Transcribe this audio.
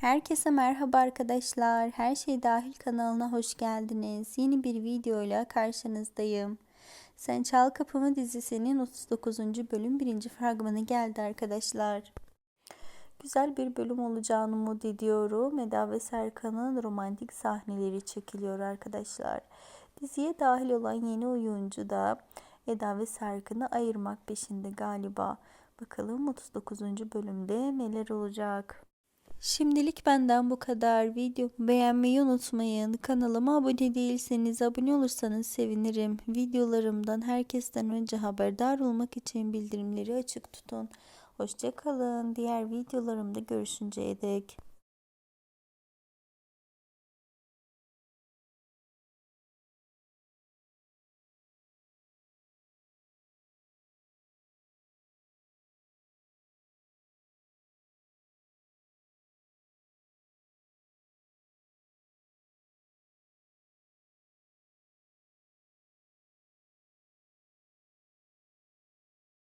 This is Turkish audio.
Herkese merhaba arkadaşlar. Her şey dahil kanalına hoş geldiniz. Yeni bir videoyla karşınızdayım. Sen Çal Kapımı dizisinin 39. bölüm 1. fragmanı geldi arkadaşlar. Güzel bir bölüm olacağını umut ediyorum. Eda ve Serkan'ın romantik sahneleri çekiliyor arkadaşlar. Diziye dahil olan yeni oyuncu da Eda ve Serkan'ı ayırmak peşinde galiba. Bakalım 39. bölümde neler olacak. Şimdilik benden bu kadar. Videomu beğenmeyi unutmayın. Kanalıma abone değilseniz abone olursanız sevinirim. Videolarımdan herkesten önce haberdar olmak için bildirimleri açık tutun. Hoşçakalın. Diğer videolarımda görüşünceye dek.